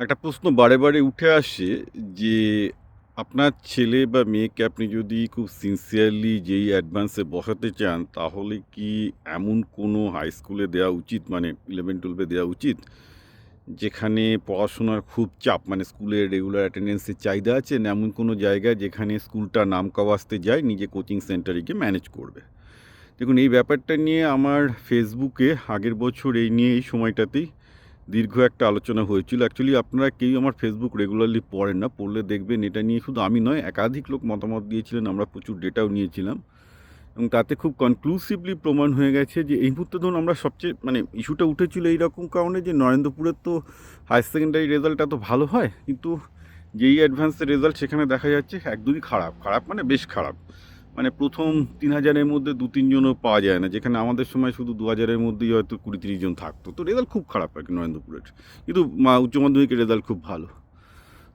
একটা প্রশ্ন বারে বারে উঠে আসে যে আপনার ছেলে বা মেয়েকে আপনি যদি খুব সিনসিয়ারলি যেই অ্যাডভান্সে বসাতে চান, তাহলে কি এমন কোনো হাই স্কুলে দেওয়া উচিত? মানে ইলেভেন টুয়েলভে দেওয়া উচিত? যেখানে পড়াশোনার খুব চাপ মানে স্কুলের রেগুলার অ্যাটেন্ডেন্সের চাহিদা আছে, না এমন কোনো জায়গায় যেখানে স্কুলটা নাম কাওয়াজতে যায়, নিজে কোচিং সেন্টারে গিয়ে ম্যানেজ করবে? দেখুন, এই ব্যাপারটা নিয়ে আমার ফেসবুকে আগের বছর এই নিয়ে এই সময়টাতেই দীর্ঘ একটা আলোচনা হয়েছিল। অ্যাকচুয়ালি আপনারা কেউ আমার ফেসবুক রেগুলারলি পড়েন না, পড়লে দেখবেন এটা নিয়ে শুধু আমি নয়, একাধিক লোক মতামত দিয়েছিলেন, আমরা প্রচুর ডেটাও নিয়েছিলাম। এবং তাতে খুব কনক্লুসিভলি প্রমাণ হয়ে গেছে যে এই মুহূর্তে ধরুন আমরা সবচেয়ে মানে ইস্যুটা উঠেছিল এইরকম কারণে যে নরেন্দ্রপুরের তো হায়ার সেকেন্ডারি রেজাল্ট এত ভালো হয়, কিন্তু যেই অ্যাডভান্সের রেজাল্ট সেখানে দেখা যাচ্ছে একদমই খারাপ খারাপ মানে বেশ খারাপ। মানে প্রথম তিন হাজারের মধ্যে দু, তিনজনও পাওয়া যায় না, যেখানে আমাদের সময় শুধু দু হাজারের মধ্যেই হয়তো কুড়ি, তিরিশ জন থাকতো। তো রেজাল্ট খুব খারাপ আর কি নরেন্দ্রপুরের। কিন্তু উচ্চ মাধ্যমিকের রেজাল্ট খুব ভালো।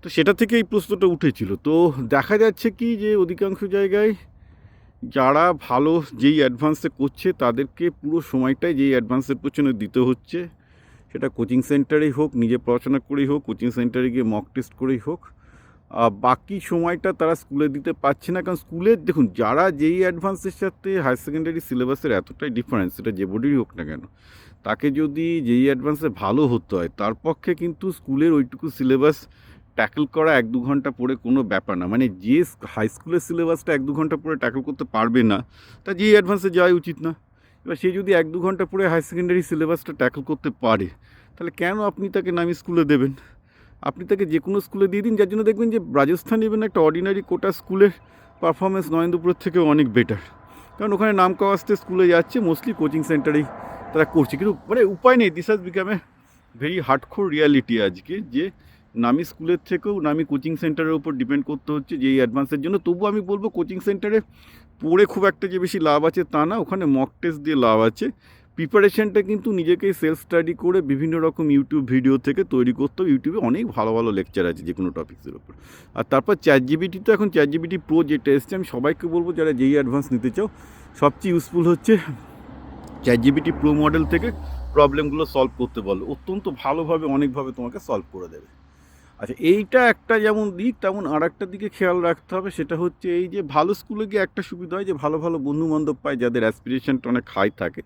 তো সেটা থেকে এই প্রশ্নটা উঠেছিল। তো দেখা যাচ্ছে কি যে অধিকাংশ জায়গায় যারা ভালো যেই অ্যাডভান্সে করছে, তাদেরকে পুরো সময়টাই যেই অ্যাডভান্সের পেছনে দিতে হচ্ছে। সেটা কোচিং সেন্টারেই হোক, নিজে পড়াশোনা করেই হোক কোচিং সেন্টারে গিয়ে মক টেস্ট করেই হোক। বাকি সময়টা তারা স্কুলে দিতে পারছে না। কারণ স্কুলে, দেখুন, যারা যেই অ্যাডভান্সের সাথে হায়ার সেকেন্ডারি সিলেবাসের এতটাই ডিফারেন্স সেটা যে বোর্ডেরই হোক না কেন, তাকে যদি যেই অ্যাডভান্সে ভালো হতে হয়, তার পক্ষে কিন্তু স্কুলের ওইটুকু সিলেবাস ট্যাকল করা এক দু ঘণ্টা পরে কোনো ব্যাপার না। মানে যে হাই স্কুলের সিলেবাসটা এক দু ঘণ্টা পরে ট্যাকল করতে পারবে না, তা যেই অ্যাডভান্সে যাওয়াই উচিত না। এবার সে যদি এক দু ঘণ্টা পরে হায়ার সেকেন্ডারি সিলেবাসটা ট্যাকল করতে পারে, তাহলে কেন আপনি তাকে নামি স্কুলে দেবেন? আপনি তাকে যে কোনো স্কুলে দিয়ে দিন, যার জন্য দেখবেন যে রাজস্থান ইভেন একটা অর্ডিনারি কোটা স্কুলের পারফরমেন্স নরেন্দ্রপুরের থেকেও অনেক বেটার কারণ ওখানে নাম কাওয়াজতে স্কুলে যাচ্ছে মোস্টলি কোচিং সেন্টারেই তারা করছে। কিন্তু মানে উপায় নেই this has become a very hardcore reality আজকে, যে নামি স্কুলের থেকেও নামি কোচিং সেন্টারের উপর ডিপেন্ড করতে হচ্ছে, যে এই অ্যাডভান্সের জন্য। তবু আমি বলব কোচিং সেন্টারে পড়ে খুব একটা যে বেশি লাভ আছে তা না, ওখানে মক টেস্ট দিয়ে লাভ আছে। প্রিপারেশনটা কিন্তু নিজেকেই সেলফ স্টাডি করে বিভিন্ন রকম ইউটিউব ভিডিও থেকে তৈরি করতে হবে ইউটিউবে অনেক ভালো ভালো লেকচার আছে যে কোনো টপিক্সের উপর। আর তারপর চ্যাট জিবিটি তো এখন চ্যাট জিবিটি প্রো যেটা এসছে, আমি সবাইকে বলব যারা যেই অ্যাডভান্স নিতে চাও, সবচেয়ে ইউজফুল হচ্ছে চ্যাট জিবিটি প্রো মডেল থেকে প্রবলেমগুলো সলভ করতে বলো। অত্যন্ত ভালোভাবে, অনেকভাবে তোমাকে সলভ করে দেবে। আচ্ছা এইটা একটা যেমন দিক, তেমন আর একটা দিকে খেয়াল রাখতে হবে, সেটা হচ্ছে এই যে ভালো স্কুলে গিয়ে একটা সুবিধা হয় যে ভালো ভালো বন্ধু বান্ধব পায় যাদের অ্যাসপিরেশনটা অনেক হাই থাকে।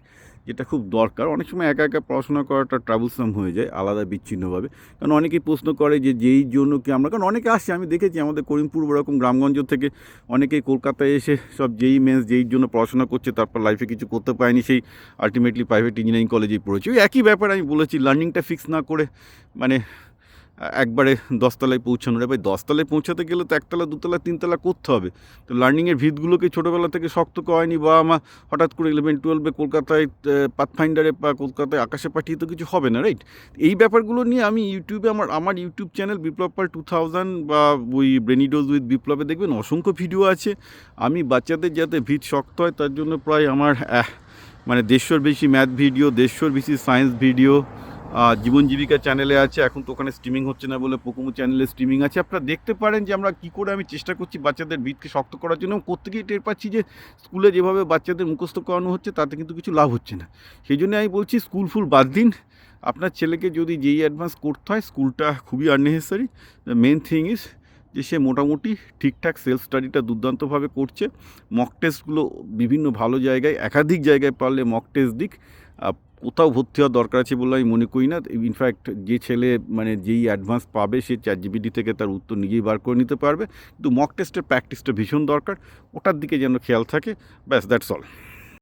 যেটা খুব দরকার। অনেক সময় একা একা পড়াশোনা করাটা ট্রাভেলসাম হয়ে যায় আলাদা বিচ্ছিন্নভাবে। কারণ অনেকেই প্রশ্ন করে যে যেই জন্য কি আমরা, কারণ অনেকে আসছে আমি দেখেছি আমাদের করিমপুর ওরকম গ্রামগঞ্জ থেকে অনেকেই কলকাতায় এসে সব যেই মেন্স যেই জন্য পড়াশোনা করছে তারপর লাইফে কিছু করতে পারেনি, সেই আলটিমেটলি প্রাইভেট ইঞ্জিনিয়ারিং কলেজেই পড়েছে। ওই একই ব্যাপার আমি বলেছি লার্নিংটা ফিক্স না করে মানে একবারে দশতলায় পৌঁছানোর এবার দশতলায় পৌঁছাতে গেলে তো একতলা, দুতলা, তিনতলা করতে হবে। তো লার্নিংয়ের ভিতগুলোকে ছোটোবেলা থেকে শক্ত করেনি বা আমার হঠাৎ করে ইলেভেন টুয়েলভে কলকাতায় পাথফাইন্ডারে বা কলকাতায় আকাশে পাঠিয়ে তো কিছু হবে না রাইট এই ব্যাপারগুলো নিয়ে আমি ইউটিউবে আমার আমার YouTube channel Biplob Pal two thousand বা ওই ব্রেনিডোজ উইথ বিপ্লবে দেখবেন, অসংখ্য ভিডিও আছে। আমি বাচ্চাদের যাতে ভিত শক্ত হয়, তার জন্য প্রায় আমার মানে দেড়শোর বেশি ম্যাথ ভিডিও দেড়শোর বেশি সায়েন্স ভিডিও জীবন জীবিকা চ্যানেলে আছে, এখন তো ওখানে স্ট্রিমিং হচ্ছে না বলে পোকুমু চ্যানেলে স্ট্রিমিং আছে। আপনারা দেখতে পারেন যে আমরা কী করে আমি চেষ্টা করছি বাচ্চাদের ভিতকে শক্ত করার জন্য এবং করতে টের পাচ্ছি যে স্কুলে যেভাবে বাচ্চাদের মুখস্থ করানো হচ্ছে, তাতে কিন্তু কিছু লাভ হচ্ছে না। সেই জন্য আমি বলছি স্কুল ফুল বাদ দিন। আপনার ছেলেকে যদি যেই অ্যাডভান্স করতে হয় স্কুলটা খুবই আননেসেসারি মেন থিং ইজ যে সে মোটামুটি ঠিকঠাক সেলফ স্টাডিটা দুর্দান্তভাবে করছে। মক টেস্টগুলো বিভিন্ন ভালো জায়গায়, একাধিক জায়গায় পারলে মক টেস্ট দিক। কোথাও ভর্তি হওয়ার দরকার আছে বলে আমি মনে করি না। ইনফ্যাক্ট যে ছেলে মানে যেই অ্যাডভান্স পাবে, সে চ্যাট জিবিটি থেকে তার উত্তর নিজেই বার করে নিতে পারবে। কিন্তু মক টেস্টের প্র্যাকটিসটা ভীষণ দরকার। ওটার দিকে যেন খেয়াল থাকে, ব্যাস দ্যাটস অল